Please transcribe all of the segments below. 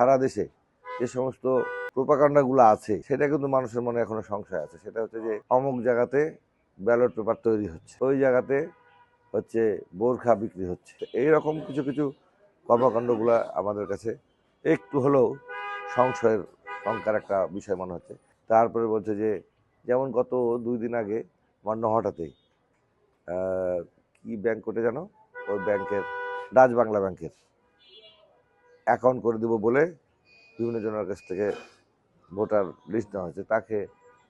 সারা দেশে যে সমস্ত প্রোপাকাণ্ডাগুলো আছে সেটা কিন্তু মানুষের মনে এখনও সংশয় আছে। সেটা হচ্ছে যে অমুক জায়গাতে ব্যালট পেপার তৈরি হচ্ছে ওই জায়গাতে হচ্ছে বোরখা বিক্রি হচ্ছে। এই রকম কিছু কিছু কর্মকাণ্ডগুলো আমাদের কাছে একটু হলেও সংশয়ের শঙ্কার একটা বিষয় মনে হচ্ছে। তারপরে বলছে যে যেমন গত দুই দিন আগে আমার নহটাতেই আহ, কি ব্যাংক কোটে জানো? ওই ব্যাংকের ডাচ বাংলা ব্যাংকের। অ্যাকাউন্ট করে দেবো বলে বিভিন্ন জনের কাছ থেকে ভোটার লিস্ট নেওয়া হয়েছে। তাকে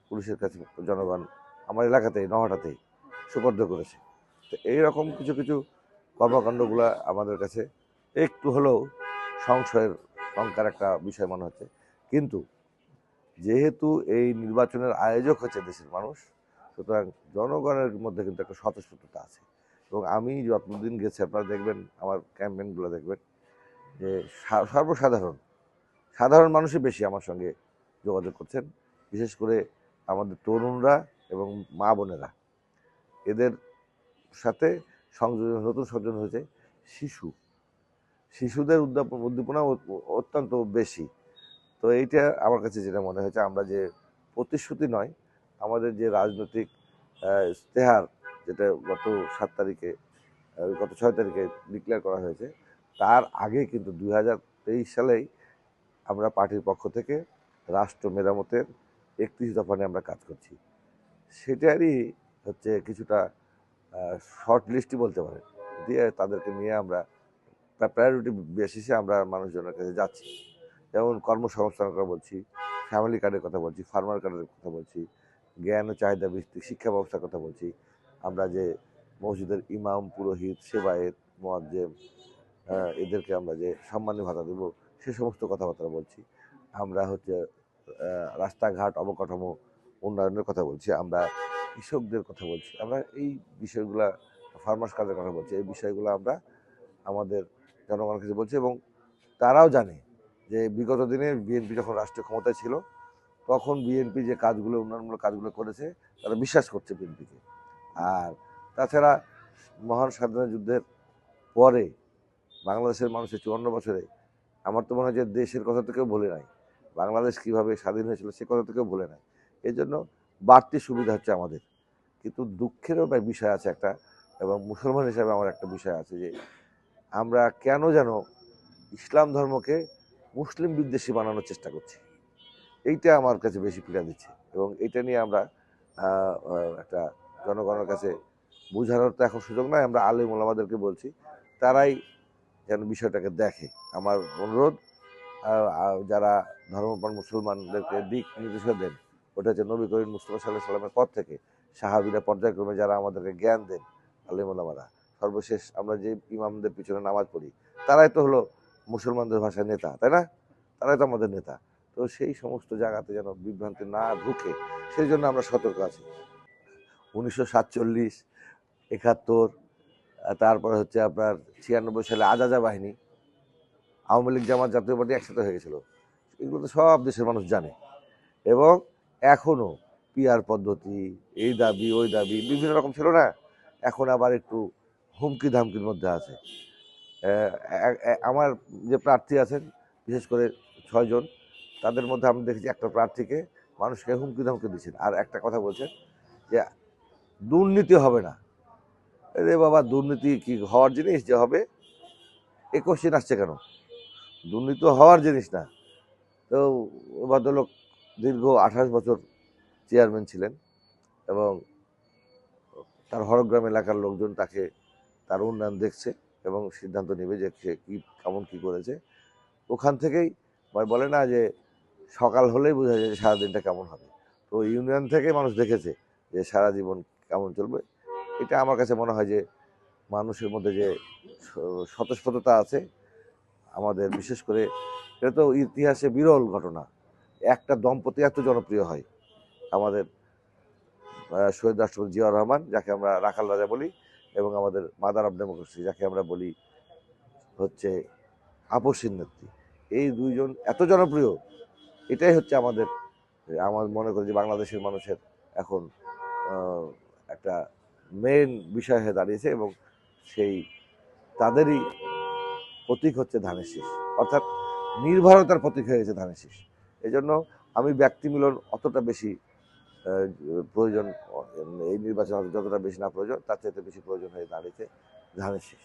পুলিশের কাছে জনগণ আমার এলাকাতেই নহটাতেই সুপর্দ করেছে। তো এইরকম কিছু কিছু কর্মকাণ্ডগুলো আমাদের কাছে একটু হলেও সংশয়ের শঙ্কার একটা বিষয় মনে হচ্ছে। কিন্তু যেহেতু এই নির্বাচনের আয়োজক হচ্ছে দেশের মানুষ, সুতরাং জনগণের মধ্যে কিন্তু একটা স্বতঃস্ফূর্ততা আছে। এবং আমি যতদিন গেছি, আপনারা দেখবেন, আমার ক্যাম্পেইনগুলো দেখবেন। যে সর্বসাধারণ সাধারণ মানুষই বেশি আমার সঙ্গে যোগাযোগ করছেন বিশেষ করে আমাদের তরুণরা এবং মা বোনেরা। এদের সাথে সংযোজন নতুন সংযোজন হয়েছে শিশু। শিশুদের উদ্যাপন উদ্দীপনা অত্যন্ত বেশি। তো এইটা আমার কাছে যেটা মনে হয়েছে আমরা যে প্রতিশ্রুতি নয় আমাদের যে রাজনৈতিক আহ, ইশতেহার যেটা গত সাত তারিখে গত ছয় তারিখে ডিক্লেয়ার করা হয়েছে তার আগে কিন্তু দুই হাজার তেইশ সালেই আমরা পার্টির পক্ষ থেকে রাষ্ট্র মেরামতের একত্রিশ দফা নিয়ে আমরা কাজ করছি। সেটারই হচ্ছে কিছুটা শর্ট লিস্টই বলতে পারেন। দিয়ে তাদেরকে নিয়ে আমরা প্রায়োরিটি বেসিসে আমরা মানুষজনের কাছে যাচ্ছি। যেমন কর্মসংস্থানের কথা বলছি ফ্যামিলি কার্ডের কথা বলছি ফার্মার কার্ডের কথা বলছি, জ্ঞান ও চাহিদা ভিত্তিক শিক্ষা ব্যবস্থার কথা বলছি। আমরা যে মসজিদের ইমাম, পুরোহিত, সেবায়েত, মোয়াজ্জেম এদেরকে আমরা যে সম্মানী ভাতা দেবো, সে সমস্ত কথাবার্তা বলছি। আমরা হচ্ছে রাস্তাঘাট অবকাঠামো উন্নয়নের কথা বলছি, আমরা কৃষকদের কথা বলছি, আমরা এই বিষয়গুলা, ফার্মার্স কাজের কথা বলছি, এই বিষয়গুলো আমরা আমাদের জনগণের কাছে বলছি এবং তারাও জানে যে বিগত দিনে বিএনপি যখন রাষ্ট্রীয় ক্ষমতায় ছিল, তখন বিএনপি যে কাজগুলো, উন্নয়নমূলক কাজগুলো করেছে, তারা বিশ্বাস করছে বিএনপিকে। আর তাছাড়া মহান স্বাধীনতা যুদ্ধের পরে বাংলাদেশের মানুষের চুয়ান্ন বছরে, আমার তো মনে হয় যে দেশের কথা তো কেউ বলে নাই। বাংলাদেশ কীভাবে স্বাধীন হয়েছিল সে কথা তো কেউ বলে নাই। এই জন্য বাড়তি সুবিধা হচ্ছে আমাদের। কিন্তু দুঃখেরও বিষয় আছে একটা, এবং মুসলমান হিসাবে আমার একটা বিষয় আছে যে, আমরা কেন যেন ইসলাম ধর্মকে মুসলিম বিদ্বেষী বানানোর চেষ্টা করছি। এইটা আমার কাছে বেশি পীড়া দিচ্ছে, এবং এটা নিয়ে আমরা একটা জনগণের কাছে বোঝানোর তো এখন সুযোগ নয় আমরা আলিম ওলামাদেরকে বলছি, তারাই যেন বিষয়টাকে দেখে। আমার অনুরোধ যারা ধর্মপ্রাণ মুসলমানদেরকে দিক নির্দেশনা দেন, ওটা হচ্ছে নবী করিম মুস্তফা সাল্লাহ সাল্লামের পর থেকে সাহাবিরা পর্যায়ক্রমে যারা আমাদেরকে জ্ঞান দেন আলিম ওলামারা সর্বশেষ আমরা যে ইমামদের পিছনে নামাজ পড়ি, তারাই তো হলো মুসলমানদের ভাষায় নেতা, তাই না? তারাই তো আমাদের নেতা। তো সেই সমস্ত জায়গাতে যেন বিভ্রান্তি না ঢুকে, সেই জন্য আমরা সতর্ক আছি। উনিশশো সাতচল্লিশ, একাত্তর তারপরে হচ্ছে আপনার ছিয়ানব্বই সালে আজাজা বাহিনী, আওয়ামী লীগ, জামাত জাতীয় পার্টি একসাথে হয়ে গেছিল। এগুলো তো সব দেশের মানুষ জানে। এবং এখনও পিয়ার পদ্ধতি, এই দাবি, ওই দাবি বিভিন্ন রকম ছিল না? এখন আবার একটু হুমকি ধামকির মধ্যে আছে। আমার যে প্রার্থী আছেন, বিশেষ করে ছয়জন তাদের মধ্যে আমি দেখেছি একটা প্রার্থীকে মানুষকে হুমকি ধামকি দিচ্ছেন। আর একটা কথা বলছেন যে, দুর্নীতি হবে না। রে বাবা, দুর্নীতি কি হওয়ার জিনিস যে হবে? এ কোশ্চেন আসছে কেন? দুর্নীতি হওয়ার জিনিস না। তো ভদ্রলোক দীর্ঘ আঠাশ বছর চেয়ারম্যান ছিলেন এবং তার হরগ্রাম এলাকার লোকজন তাকে তার উন্নয়ন দেখছে এবং সিদ্ধান্ত নেবে যে সে কী, কেমন কী করেছে। ওখান থেকেই বলে না যে সকাল হলেই বোঝা যায় যে সারাদিনটা কেমন হবে। তো ইউনিয়ন থেকে মানুষ দেখেছে যে সারা জীবন কেমন চলবে। এটা আমার কাছে মনে হয় যে মানুষের মধ্যে যে স- স্বতঃস্ফূর্ততা আছে, আমাদের বিশেষ করে এটা তো ইতিহাসে বিরল ঘটনা। একটা দম্পতি এত জনপ্রিয় হয়। আমাদের শহীদ রাষ্ট্রপতি জিয়াউর রহমান, যাকে আমরা রাখাল রাজা বলি, এবং আমাদের মাদার অফ ডেমোক্রেসি, যাকে আমরা বলি হচ্ছে আপসীন নেত্রী। এই দুইজন এত জনপ্রিয়, এটাই হচ্ছে আমাদের, আমার মনে করি যে বাংলাদেশের মানুষের এখন একটা মেন বিষয় হয়ে দাঁড়িয়েছে এবং সেই তাদেরই প্রতীক হচ্ছে ধানের শীষ অর্থাৎ নির্ভরতার প্রতীক হয়ে গেছে ধানের শীষ এই জন্য আমি ব্যক্তি মিলন অতটা বেশি প্রয়োজন, এই নির্বাচন যতটা বেশি না প্রয়োজন, তার চাইতে বেশি প্রয়োজন হয়ে দাঁড়িয়েছে ধানের শীষ